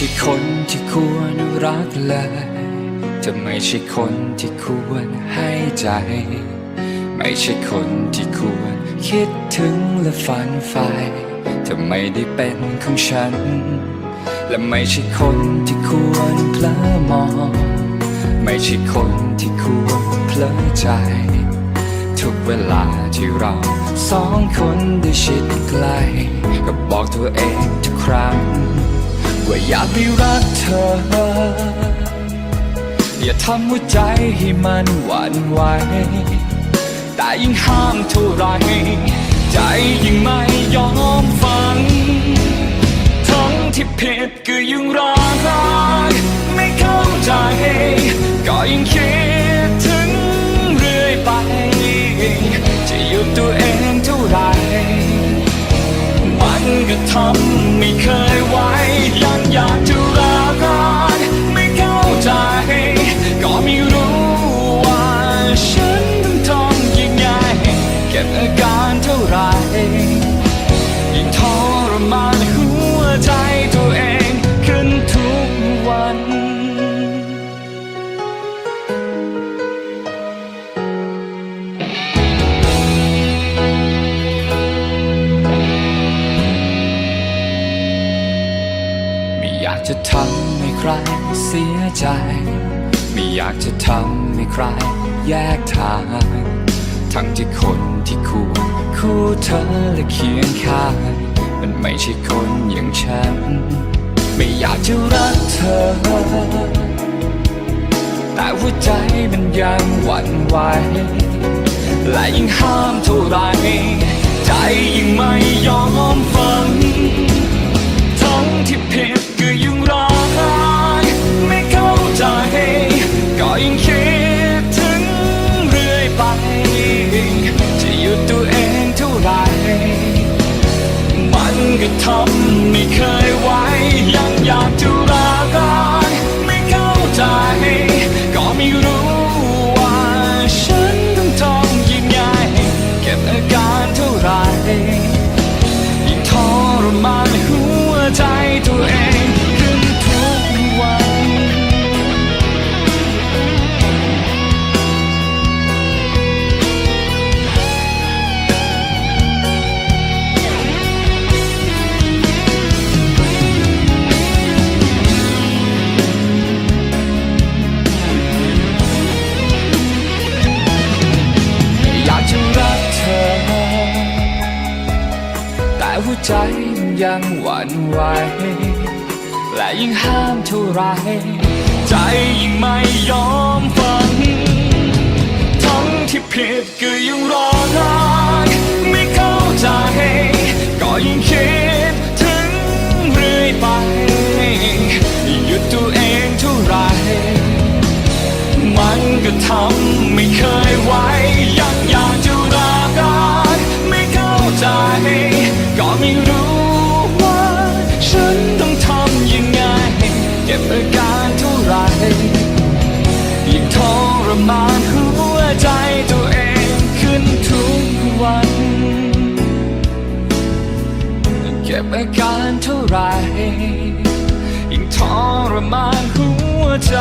ช่คนที่ควรรักเลย จะไม่ใช่คนที่ควรให้ใจ ไม่ใช่คนที่ควรคิดถึงและฝันใฝ่จะไม่ได้เป็นของฉัน และไม่ใช่คนที่ควรเพลอมอง ไม่ใช่คนที่ควรเพลอใจ ทุกเวลาที่เราสองคนได้ชิดใกล้ก็บอกตัวเองทุกครั้ง ว่าอยากไปรักเธอ อย่าทำหัวใจให้มันหวั่นไหวแต่ยิ่งห้ามเท่าไร ใจยิ่งไม่ยอมฟัง ทั้งที่ผิดก็ยังรักไม่เข้าใจ ก็ยังคิดถึงเรื่อยไป จะหยุดตัวเองเท่าไหรมันก็ทำ ก็บอาการเท่าไรยิ่งทรมานหัวใจตัวเองขึ้นทุกวัน ไม่อยากจะทำให้ใครเสียใจ ไม่อยากจะทำให้ใครแยกทาง ทั้งที่คนที่ควรคู่เธอและเคียงข้างมันไม่ใช่คนอย่างฉัน ไม่อยากจะรักเธอ แต่หัวใจมันยังหวั่นไหวและยิ่งห้ามเท่าไรใจยิ่งไม่ยอมฟัง มั หัวใจมันยังหวั่นไหวและยิ่งห้ามเท่าไร ใจยิ่งไม่ยอมฟัง ทั้งที่ผิดก็ยังรอรักไม่เข้าใจ ก็ยิ่งคิดถึงเรื่อยไป หยุดตัวเองเท่าไหรมันก็ทำ ยิ่งทรมานหัวใจตัวเองขึ้นทุกวัน เก็บอาการเท่าไหรยิ่งทรมานหัวใจ